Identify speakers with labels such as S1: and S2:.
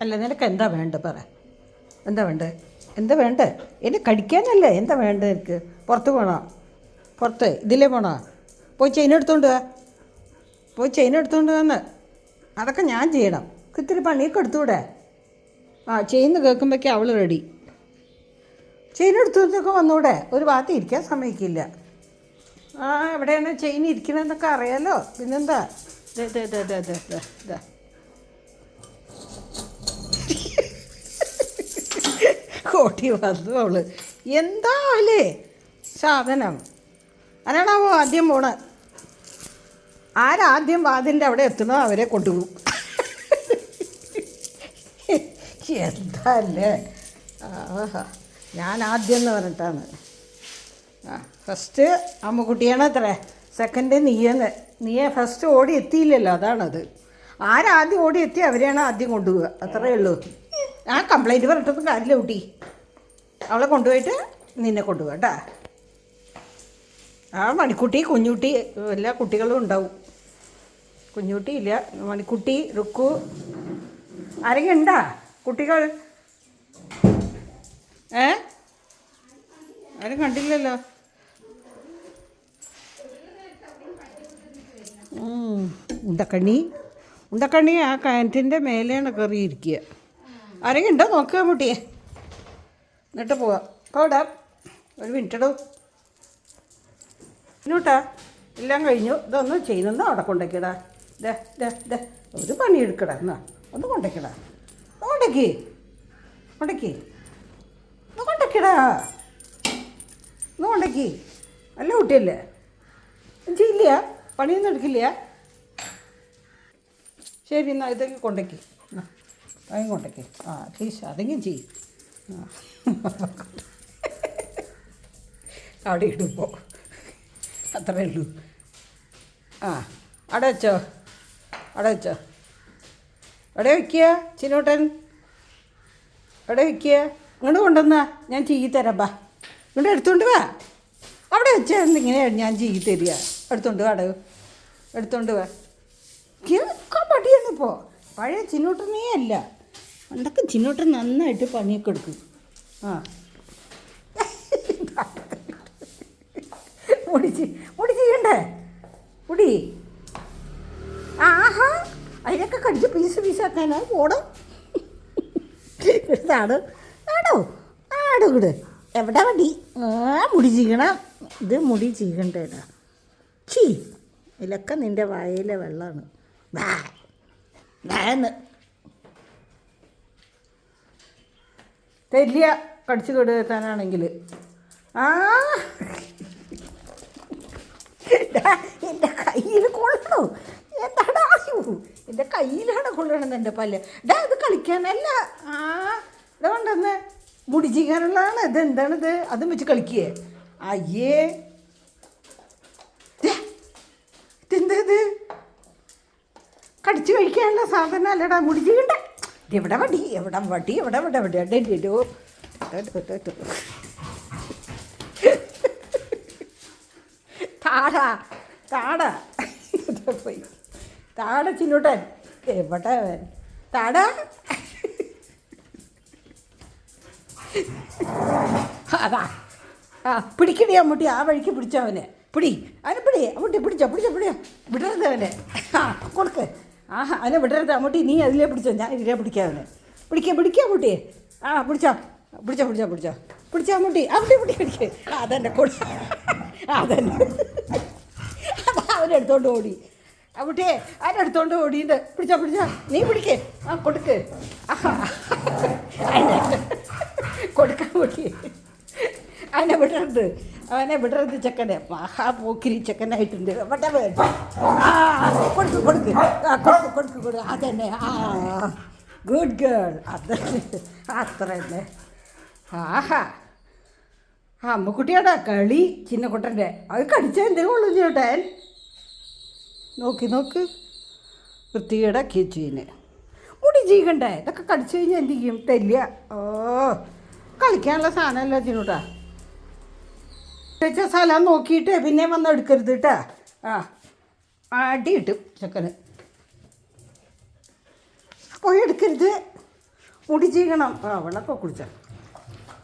S1: അല്ല നിനക്ക് എന്താ വേണ്ടത് പറ. എന്താ വേണ്ടത്? എന്താ വേണ്ടത്? എന്നെ കടിക്കാനല്ലേ? എന്താ വേണ്ടത് എനിക്ക് പുറത്ത് പോകണോ പുറത്ത്? ഇതിലേ പോണോ? പോയി ചെയിൻ എടുത്തോണ്ട് വാ. പോയി ചെയിൻ എടുത്തോണ്ട് വന്ന്. അതൊക്കെ ഞാൻ ചെയ്യണം. ഇത്തിരി പണിയൊക്കെ എടുത്തൂടെ ആ ചെയിൻ കേൾക്കുമ്പോഴേക്കും അവൾ റെഡി ചെയിൻ എടുത്തോണ്ടൊക്കെ വന്നൂടെ? ഒരു ഭാഗത്ത് ഇരിക്കാൻ സമ്മതിക്കില്ല ആ എവിടെയാണ് ചെയിൻ ഇരിക്കണമെന്നൊക്കെ അറിയാലോ. പിന്നെന്താ? അതെ അതെ അതെ അതെ അതെ ദേ. കോട്ടി വന്നു അവൾ. എന്താ അല്ലേ സാധനം. ആരാണാവോ ആദ്യം പോണ? ആരാദ്യം വാതിന്റെ അവിടെ എത്തണോ അവരെ കൊണ്ടുപോകും. എന്താ അല്ലേ ആഹാ. ഞാൻ ആദ്യം എന്ന് പറഞ്ഞിട്ടാണ്. ആ ഫസ്റ്റ് അമ്മുക്കുട്ടിയാണ് അത്ര. സെക്കൻഡ് നീയെന്ന്. നീയെ ഫസ്റ്റ് ഓടി എത്തിയില്ലല്ലോ അതാണത്. ആരാദ്യം ഓടി എത്തി അവരെയാണ് ആദ്യം കൊണ്ടുപോവുക. അത്രയേ ഉള്ളൂ. ആ കംപ്ലൈന്റ് പറഞ്ഞിട്ടൊന്നും കാര്യമില്ല കുട്ടി. അവളെ കൊണ്ടുപോയിട്ട് നിന്നെ കൊണ്ടുപോകാം കേട്ടാ ആ മണിക്കുട്ടി കുഞ്ഞുട്ടി എല്ലാ കുട്ടികളും ഉണ്ടാവും. കുഞ്ഞുട്ടി ഇല്ല മണിക്കുട്ടി റുക്കു ആരെങ്കിലും ഉണ്ടാ? കുട്ടികൾ? ഏ? ആരും കണ്ടില്ലല്ലോ. ഉണ്ടക്കണ്ണി. ഉണ്ടക്കണ്ണി ആ കിണറ്റിന്റെ മേലെയാണ് കയറിയിരിക്കുക ആരെങ്കിലും ഉണ്ടോ? നോക്കുക മുട്ടിയെ എന്നിട്ട് പോവാം. പോടാ. ഒരു മിനിറ്റ് ഇടൂ. എല്ലാം കഴിഞ്ഞു. ഇതൊന്ന് ചെയ്യുന്ന അവിടെ കൊണ്ടേക്കടാ. ദേ ദേ ദേ. ഒരു പണി എടുക്കടാ. എന്നാ ഒന്ന് കൊണ്ടേക്കടാ. കൊണ്ടേക്ക്. കൊണ്ടേക്ക്. ഒന്ന് കൊണ്ടേക്കടാ. ഒന്ന് കൊണ്ടേക്ക്. നല്ല കുട്ടിയല്ലേ? ഒന്നും ചെയ്യില്ല പണിയൊന്നും എടുക്കില്ല? ശരി എന്നാൽ ഇതൊക്കെ കൊണ്ടേക്ക്. അതും കൊണ്ടേക്ക്. ആ ചേച്ചി അതെങ്കിലും ചെയ്യും. അവിടെ ഇടുമ്പോൾ അത്രേ ഉള്ളൂ. ആ അവിടെ വെച്ചോ. അവിടെ വെച്ചോ. എവിടെ വയ്ക്കുക ചിനോട്ടൻ എവിടെ വയ്ക്കുക ഇങ്ങോട്ട് കൊണ്ടുവന്നാ. ഞാൻ ചെയ്യി തരാം ബാ. ഇങ്ങോട്ട് എടുത്തോണ്ട് വാ. അവിടെ വെച്ചാൽ എന്തിങ്ങനെയാണ് ഞാൻ ചെയ്യി തരിക. എടുത്തോണ്ട് വാ അവിടെ എടുത്തോണ്ട് വാ. കേൾക്കാൻ പടിയാണ് ഇപ്പോൾ പഴയ ചിനോട്ടനേ അല്ല. പണ്ടൊക്കെ ചിന്നോട്ട് നന്നായിട്ട് പണിയൊക്കെ എടുക്കും. ആ. മുടി മുടി ചെയ്യണ്ടേ? മുടി. ആഹാ. അതിനൊക്കെ കടിച്ച് പീസ് പീസാക്കാനാ. പോണം ഇതാണ് ആടോ. ആടോ. എവിടെ മടി ആ മുടി ചെയ്യണം ഇത് മുടി ചെയ്യണ്ടേടാ ചീ ഇതിലൊക്കെ നിന്റെ വായയിലെ വെള്ളമാണ് വാന്ന് തെല്ലിയ കടിച്ചു കെടുത്താനാണെങ്കിൽ. ആ. എന്റെ കയ്യിൽ കൊള്ളണോ? എന്താടാ? എന്റെ കയ്യിലാണ് കൊള്ളണത് എന്റെ പല്ല്. ഡാ ഇത് കളിക്കാനല്ല. ആ ഇതാ കൊണ്ടുവന്ന്. എന്താണ് ഇത് എന്താണിത്? അതും വെച്ച് കളിക്കേ അയ്യേ. ഇതെന്താ ഇത്? കടിച്ചു കഴിക്കാനുള്ള സാധനം അല്ലടാ മുടി ചെയ്യണ്ട ഇത് എവിടെ വടി? എവിടെ വടി? എവിടെ എവിടെ എവിടെ എവിടെ ഇടോ താടാ താടാ. പോയി. താട ചിന്നൂട്ടൻ. എവിടെ താടാ. അതാ. ആ പിടിക്കണേ അമ്മൂട്ടി ആ വഴിക്ക് പിടിച്ചവനെ. പിടി അവനെ പിടി. അമ്മൂട്ടി പിടിച്ചോ പിടിച്ചോ പിടിയോ വിടരുത് അവനെ. ആ കൊടുക്ക്. ആ അതിനെ വിടരുത് അമ്മൂട്ടി നീ അതിലേ പിടിച്ചോ ഞാൻ ഇതിലേ പിടിക്കാം പിടിക്കാം പിടിക്കാം മുട്ടി ആ പിടിച്ചോ. പിടിച്ചോ പിടിച്ചോ പിടിച്ചോ. പിടിച്ചോ മുട്ടി അവിടെ പിടി പിടിക്കേ. അതെന്നെ കൊടു അതന്നെ. അതാ അവനെടുത്തോണ്ട് ഓടി. അവിടെ അതിനടുത്തോണ്ട് ഓടിയുണ്ട്. പിടിച്ചോ പിടിച്ചോ. നീ പിടിക്കേ. ആ കൊടുക്ക്. കൊടുക്കാൻ മുട്ടി അതിനെ വിടരുത്. അവനെ വിടരുത് ചെക്കനെ. മഹാപോക്കിരി ചെക്കനായിട്ടുണ്ട്. വട്ട കൊടുക്ക് കൊടുക്ക്. കൊടുക്ക് കൊടുക്ക് കൊടുക്ക്. അതന്നെ. ആ ഗുഡ് ഗേൾ അത് അത്ര തന്നെ ആഹാ. ആ അമ്മക്കുട്ടിയുടെ കളി ചിന്നക്കുട്ടന്റെ അത് കടിച്ചാൽ എന്തെങ്കിലും ഉള്ളൂ ചേട്ടൻ നോക്കി നോക്ക്. വൃത്തിയുടെ കിച്ചുവിന്. മുടി ചെയ്യണ്ടേ ഇതൊക്കെ കടിച്ചു കഴിഞ്ഞാൽ എന്ത് ചെയ്യും? തെല്ല ഓ കളിക്കാനുള്ള സാധനമല്ല ചിന്നൂട്ടാ. വെച്ച സ്ഥലം നോക്കിയിട്ട് പിന്നെ വന്ന് എടുക്കരുത് കേട്ടാ ആ അടി കിട്ടും ചെക്കന്. പോയി എടുക്കരുത്. മുടി ചെയ്യണം ആ വെള്ളമൊക്കെ കുടിച്ചോ.